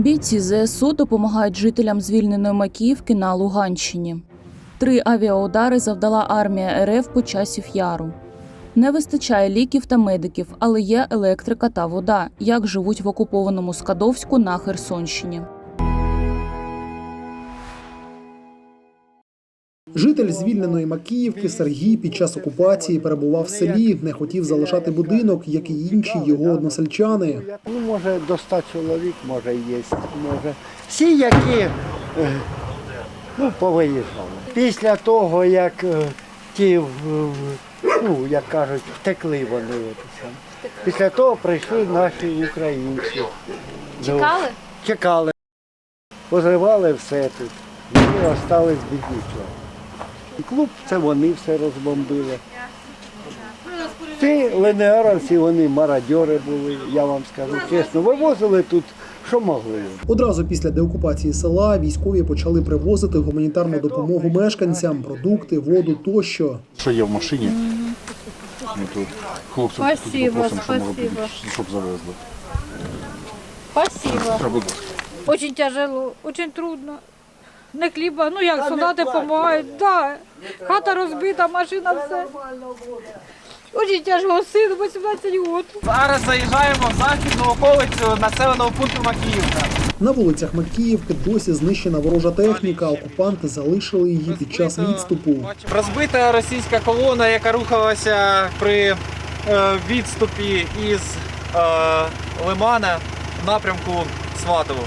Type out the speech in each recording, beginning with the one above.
Бійці ЗСУ допомагають жителям звільненої Макіївки на Луганщині. Три авіаудари завдала армія РФ по часів яру. Не вистачає ліків та медиків, але є електрика та вода, як живуть в окупованому Скадовську на Херсонщині. Житель звільненої Макіївки Сергій під час окупації перебував в селі, не хотів залишати будинок, як і інші його односельчани. Ну, може, до 100 чоловік, може, є, може. Всі, які е, ну, повиїжджали. Після того, як е, ті, ну, як кажуть, втекли вони. Після того прийшли наші українці. Чекали? Чекали. Позривали все тут. Вони остались без нічого. І клуб це вони все розбомбили. Ці ленеаровці, вони мародьори були, я вам скажу чесно. Вивозили тут, що могли. Одразу після деокупації села військові почали привозити гуманітарну допомогу мешканцям, продукти, воду тощо. Що є в машині? Ну, тут хлопців тут попросимо, що спасибо. щоб завезли. Спасибо. Очень тяжело, очень трудно. Не хліба, ну як солдати допомагають, да. Хата розбита, машина все. Очень тяжело, сину 18 років. Зараз заїжджаємо в західну околицю населеного пункту Макіївка. На вулицях Макіївки досі знищена ворожа техніка. Окупанти залишили її під час відступу. Розбита російська колона, яка рухалася при е, відступі із е, Лимана в напрямку Сватового.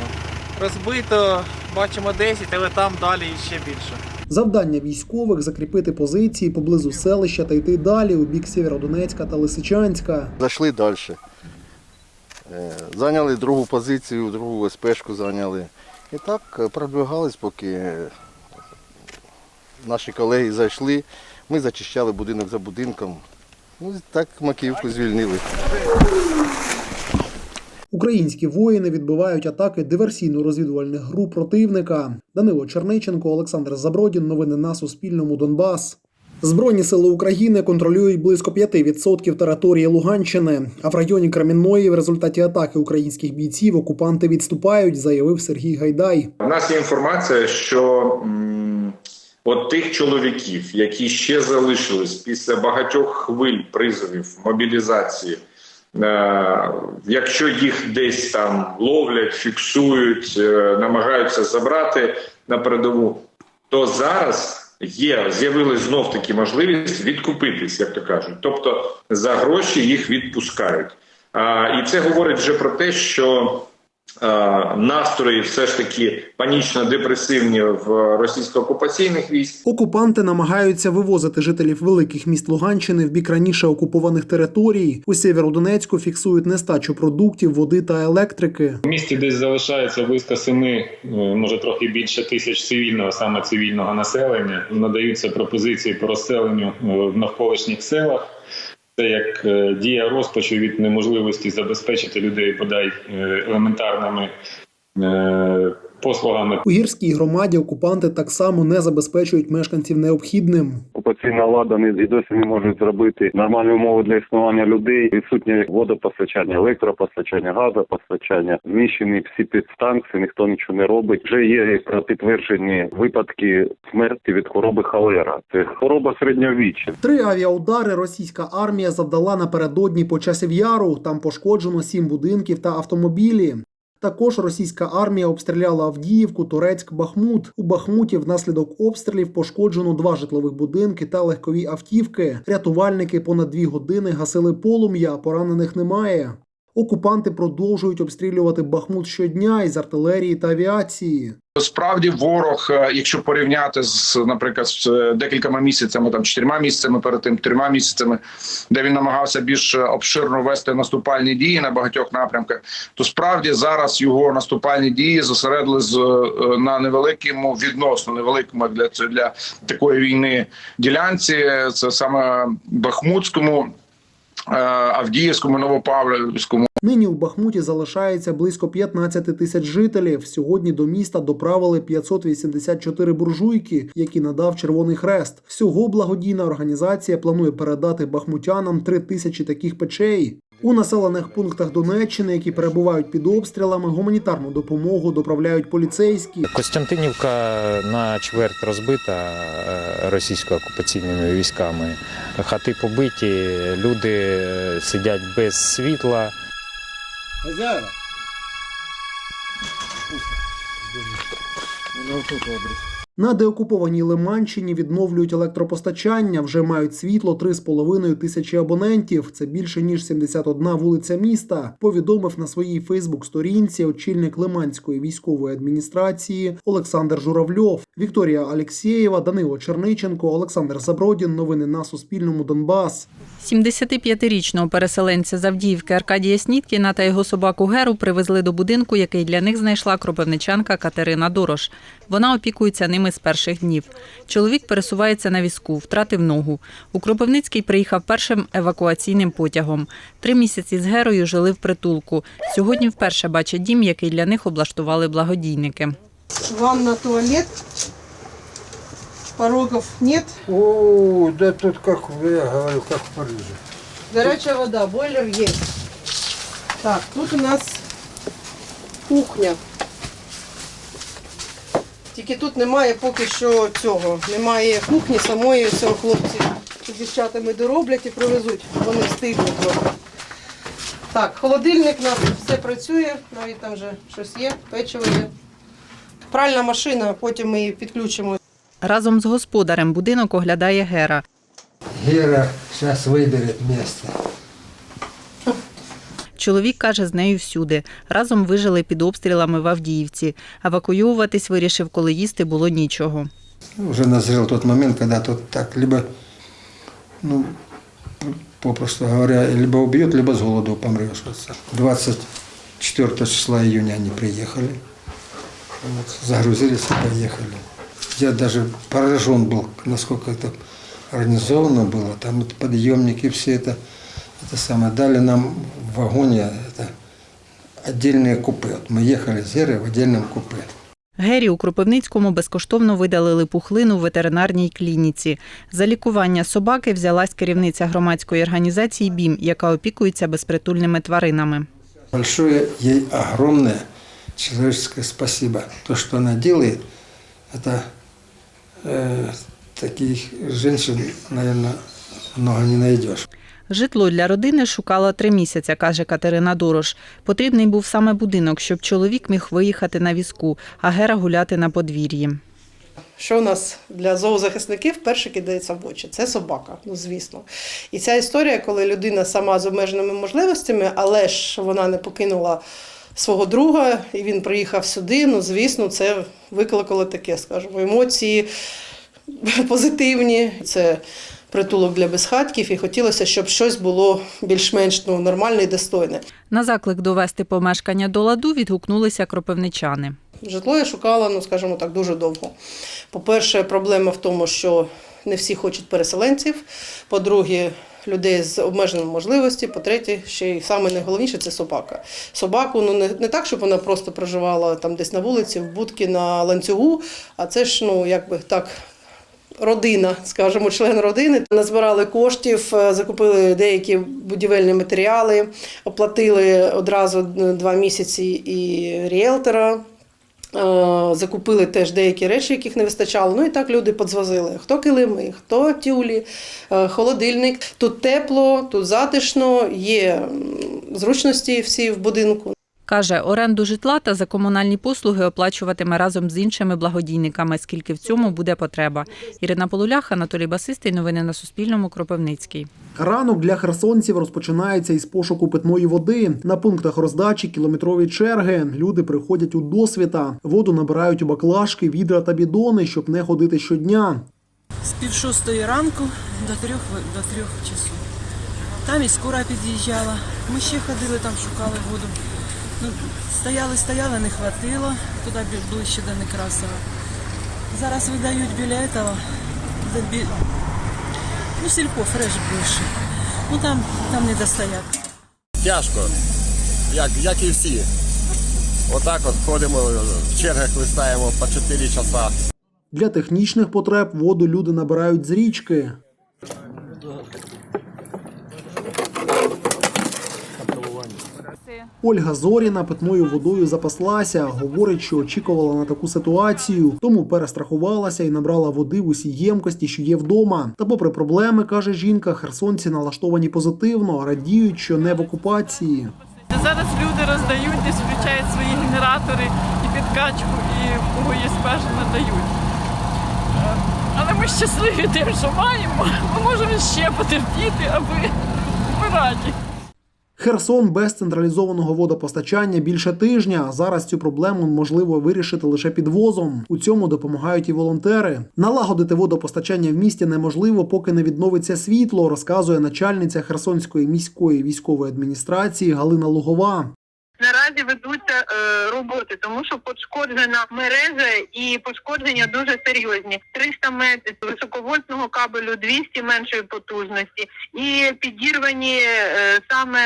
Розбито, бачимо 10, але там далі ще більше. Завдання військових закріпити позиції поблизу селища та йти далі у бік Сєвєродонецька та Лисичанська. Зайшли далі. Е, Зайняли другу позицію, другу СПшку зайняли. І так е, продвигались, поки е, наші колеги зайшли. Ми зачищали будинок за будинком. Ну, так Макіївку звільнили. Українські воїни відбивають атаки диверсійно-розвідувальних груп противника. Данило Черниченко, Олександр Забродін. Новини на Суспільному. Донбас. Збройні сили України контролюють близько 5% території Луганщини. А в районі Кремінної в результаті атаки українських бійців окупанти відступають, заявив Сергій Гайдай. У нас є інформація, що от тих чоловіків, які ще залишились після багатьох хвиль призовів мобілізації, якщо їх десь там ловлять, фіксують, е, намагаються забрати на передову, то зараз є з'явилась знов таки можливість відкупитись, як то кажуть. Тобто за гроші їх відпускають. І це говорить вже про те, що е, настрої все ж таки панічно-депресивні в російсько-окупаційних військ. Окупанти намагаються вивозити жителів великих міст Луганщини в бік раніше окупованих територій. У Сєвєродонецьку фіксують нестачу продуктів, води та електрики. В місті десь залишається близько семи, е, може трохи більше тисяч цивільного, саме цивільного населення. Надаються пропозиції по розселенню е, в навколишніх селах. Це як е, дія розпачу від неможливості забезпечити людей бодай е, елементарними е, послугами У гірській громаді окупанти так само не забезпечують мешканців необхідним. окупаційна влада не і досі не можуть зробити нормальні умови для існування людей. Відсутнє водопостачання, електропостачання, газопостачання, зміщені всі підстанції, ніхто нічого не робить. Вже є підтверджені випадки смерті від хвороби холера. Це хвороба середньовіччя. Три авіаудари російська армія завдала напередодні по часів яру. Там пошкоджено сім будинків та автомобілі. Також російська армія обстріляла Авдіївку, Турецьк, Бахмут. У Бахмуті внаслідок обстрілів пошкоджено два житлових будинки та легкові автівки. Рятувальники понад дві години гасили полум'я, поранених немає. Окупанти продовжують обстрілювати Бахмут щодня із артилерії та авіації. Справді ворог, е, якщо порівняти з, наприклад, з е, декількома місяцями, там чотирма місяцями перед тим, трьома місяцями, де він намагався більш е, обширно вести наступальні дії на багатьох напрямках, то справді зараз його наступальні дії зосередили з на невеликому відносно невеликому для для такої війни ділянці. Це саме Бахмутському, Авдіївському, Новопавлівському. Нині у Бахмуті залишається близько 15 тисяч жителів. Сьогодні до міста доправили 584 буржуйки, які надав Червоний Хрест. Всього благодійна організація планує передати бахмутянам 3 тисячі таких печей. У населених пунктах Донеччини, які перебувають під обстрілами, гуманітарну допомогу доправляють поліцейські. Костянтинівка на чверть розбита е, російсько-окупаційними військами. Хати побиті, люди е, сидять без світла. На деокупованій Лиманщині відновлюють електропостачання. Вже мають світло 3,5 тисячі абонентів. Це більше ніж 71 вулиця міста. Повідомив на своїй Фейсбук-сторінці очільник Лиманської військової адміністрації Олександр Журавльов, Вікторія Алєксєєва, Данило Черниченко, Олександр Забродін. Новини на Суспільному. Донбас. 75-річного переселенця з Авдіївки Аркадія Сніткіна та його собаку Геру привезли до будинку, який для них знайшла кропивничанка Катерина Дорош. Вона опікується ними з перших днів. Чоловік пересувається на візку, втратив ногу. У Кропивницький приїхав першим евакуаційним потягом. Три місяці з Герою жили в притулку. Сьогодні вперше бачать дім, який для них облаштували благодійники. Ванна, туалет. Порогов нет. О, да тут как, я говорю, как в Париже. Горячая вода, бойлер есть. Так, тут у нас кухня. Тільки тут немає поки що цього. Немає кухні самої цього хлопці з дівчатами дороблять і привезуть. Вони встигли трохи. Так, холодильник у нас все працює, навіть там вже щось є, печиво є. Пральна машина, потім ми її підключимо. Разом з господарем будинок оглядає Гера. Гера сейчас выберет место. Чоловік каже, з нею всюди. Разом вижили під обстрілами в Авдіївці. Евакуюватись вирішив, коли їсти було нічого. Уже назрел тот момент, когда тут так либо, ну, попросту говоря, либо убьют, либо с голоду помрешь. 24 числа июня они приехали, вот, загрузились и поехали. Я даже поражен был, насколько это организовано было. Там вот подъемники, все это, это самое. Дали нам в вагоне это, отдельные купе. Вот мы ехали с Герой в отдельном купе. Гері у Кропивницькому безкоштовно видалили пухлину в ветеринарній клініці. За лікування собаки взялась керівниця громадської організації БІМ, яка опікується безпритульними тваринами. Большое ей огромное человеческое спасибо. То, что она делает, это э, таких женщин, наверное, много не найдешь. Житло для родини шукала три місяці, каже Катерина Дорош. Потрібний був саме будинок, щоб чоловік міг виїхати на візку, а Гера гуляти на подвір'ї. Що у нас для зоозахисників перше кидається в очі? Це собака, ну звісно. І ця історія, коли людина сама з обмеженими можливостями, але ж вона не покинула свого друга, і він приїхав сюди. Ну, звісно, це викликало таке, скажімо, емоції позитивні. Це притулок для безхатків, і хотілося, щоб щось було більш-менш ну, нормальне і достойне. На заклик довести помешкання до ладу відгукнулися кропивничани. Житло я шукала, ну скажімо так, дуже довго. По-перше, проблема в тому, що не всі хочуть переселенців. По-друге, людей з обмеженими можливостями. По-третє, ще й саме найголовніше це собака. Собаку ну не, не так, щоб вона просто проживала там десь на вулиці, в будці на ланцюгу, а це ж ну якби так. Родина, скажімо, член родини. Назбирали коштів, е, закупили деякі будівельні матеріали, оплатили одразу два місяці і ріелтора. Е, Закупили теж деякі речі, яких не вистачало. Ну і так люди подзвозили. Хто килими, хто тюлі, е, холодильник. Тут тепло, тут затишно, є зручності всі в будинку. Каже, оренду житла та за комунальні послуги оплачуватиме разом з іншими благодійниками, скільки в цьому буде потреба. Ірина Полулях, Анатолій Басистий. Новини на Суспільному. Кропивницький. Ранок для херсонців розпочинається із пошуку питної води. На пунктах роздачі кілометрові черги. Люди приходять у досвіта. Воду набирають у баклажки, відра та бідони, щоб не ходити щодня. з пів шостої ранку до трьох до трьох часу. Там і скора під'їжджала. Ми ще ходили, там шукали воду. Ну, стояли, стояли, не хватило, туди ближче до Некрасова. Зараз видають біля этого, де бі... ну, сільпо, фреш більше. Ну там, там не достояти. Тяжко, як, як і всі. Отак от ходимо, в чергах листаємо по 4 часа. Для технічних потреб воду люди набирають з річки. Ольга Зоріна питною водою запаслася. Говорить, що очікувала на таку ситуацію, тому перестрахувалася і набрала води в усі ємкості, що є вдома. Та, попри проблеми, каже жінка, херсонці налаштовані позитивно, радіють, що не в окупації. Зараз люди роздають, десь включають свої генератори і підкачку, і кого є спежі надають. Е, Але ми щасливі тим, що маємо. Ми можемо ще потерпіти, аби ми раді. Херсон без централізованого водопостачання більше тижня. Зараз цю проблему можливо вирішити лише підвозом. У цьому допомагають і волонтери. Налагодити водопостачання в місті неможливо, поки не відновиться світло, розказує начальниця Херсонської міської військової адміністрації Галина Лугова. Наразі ведуться е, роботи, тому що пошкоджена мережа і пошкодження дуже серйозні. 300 метрів високовольтного кабелю, 200 меншої потужності, і підірвані е, саме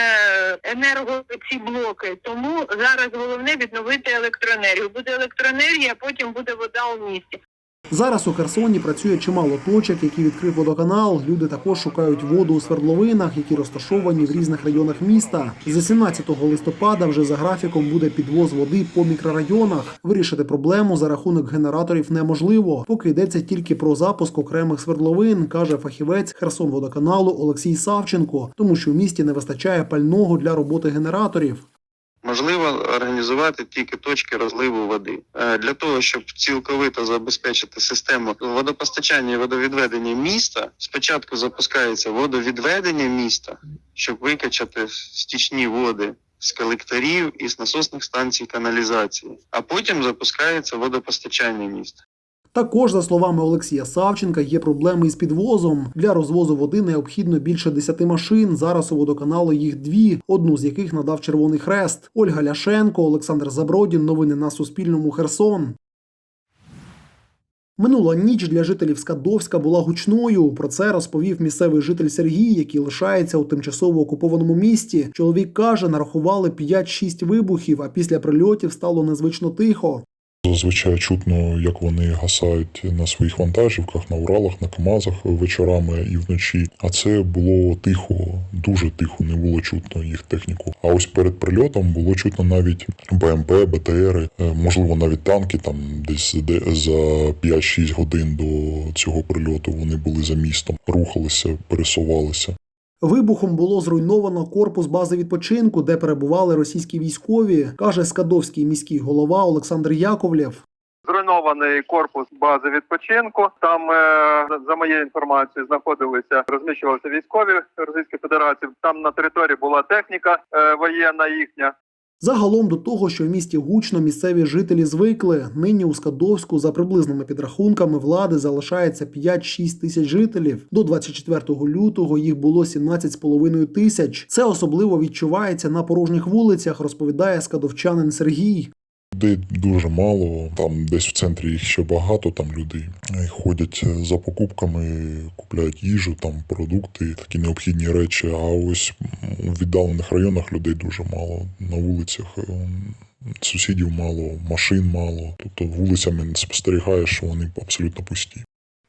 енерго ці блоки. Тому зараз головне відновити електроенергію. Буде електроенергія, потім буде вода у місті. Зараз у Херсоні працює чимало точок, які відкрив водоканал. Люди також шукають воду у свердловинах, які розташовані в різних районах міста. З 17 листопада вже за графіком буде підвоз води по мікрорайонах. Вирішити проблему за рахунок генераторів неможливо, поки йдеться тільки про запуск окремих свердловин, каже фахівець Херсон-водоканалу Олексій Савченко, тому що в місті не вистачає пального для роботи генераторів. Можливо організувати тільки точки розливу води Е, для того, щоб цілковито забезпечити систему водопостачання і водовідведення міста. Спочатку запускається водовідведення міста, щоб викачати стічні води з колекторів і з насосних станцій каналізації, а потім запускається водопостачання міста. Також, за словами Олексія Савченка, є проблеми із підвозом. Для розвозу води необхідно більше 10 машин. Зараз у водоканалу їх дві, одну з яких надав Червоний Хрест. Ольга Ляшенко, Олександр Забродін. Новини на Суспільному. Херсон. Минула ніч для жителів Скадовська була гучною. Про це розповів місцевий житель Сергій, який лишається у тимчасово окупованому місті. Чоловік каже, нарахували 5-6 вибухів, а після прильотів стало незвично тихо. Зазвичай чутно, як вони гасають на своїх вантажівках, на Уралах, на КАМАЗах вечорами і вночі. А це було тихо, дуже тихо, не було чутно їх техніку. А ось перед прильотом було чутно навіть БМП, БТРи, е, можливо, навіть танки там десь де- за 5-6 годин до цього прильоту вони були за містом, рухалися, пересувалися. Вибухом було зруйновано корпус бази відпочинку, де перебували російські військові, каже скадовський міський голова Олександр Яковлєв. Зруйнований корпус бази відпочинку. Там, е, за- моєю інформацією, знаходилися, розміщувалися військові Російської Федерації. Там на території була техніка е, воєнна їхня. Загалом до того, що в місті гучно місцеві жителі звикли. Нині у Скадовську за приблизними підрахунками влади залишається 5-6 тисяч жителів. До 24 лютого їх було 17,5 тисяч. Це особливо відчувається на порожніх вулицях, розповідає скадовчанин Сергій. Людей дуже мало, там десь в центрі їх ще багато, там люди е, ходять за покупками, купляють їжу, там продукти, такі необхідні речі. А ось у віддалених районах людей дуже мало. На вулицях е, сусідів мало, машин мало. Тобто вулицями спостерігаєш, що вони абсолютно пусті.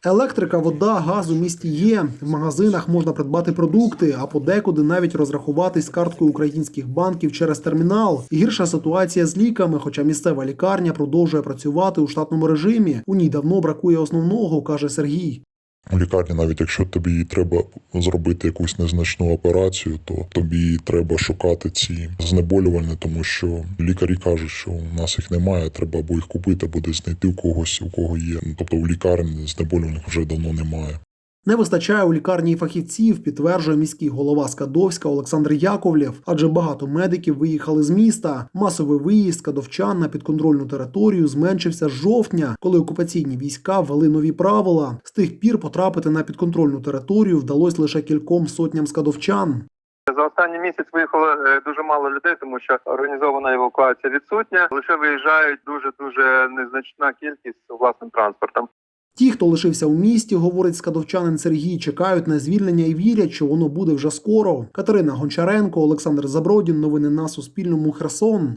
Електрика, вода, газ у місті є. В магазинах можна придбати продукти, а подекуди навіть розрахуватись карткою українських банків через термінал. Гірша ситуація з ліками, хоча місцева лікарня продовжує працювати у штатному режимі. У ній давно бракує основного, каже Сергій. У лікарні, навіть якщо тобі треба зробити якусь незначну операцію, то тобі треба шукати ці знеболювальні, тому що лікарі кажуть, що у нас їх немає, треба або їх купити, або десь знайти у когось, у кого є. Тобто у лікарні знеболювальних вже давно немає. Не вистачає у лікарні фахівців, підтверджує міський голова Скадовська Олександр Яковлєв, адже багато медиків виїхали з міста. Масовий виїзд кадовчан на підконтрольну територію зменшився з жовтня, коли окупаційні війська ввели нові правила. З тих пір потрапити на підконтрольну територію вдалося лише кільком сотням скадовчан. За останній місяць виїхало е, дуже мало людей, тому що організована евакуація відсутня. Лише виїжджають дуже дуже незначна кількість власним транспортом. Ті, хто лишився у місті, говорить скадовчанин Сергій, чекають на звільнення і вірять, що воно буде вже скоро. Катерина Гончаренко, Олександр Забродін. Новини на Суспільному. Херсон.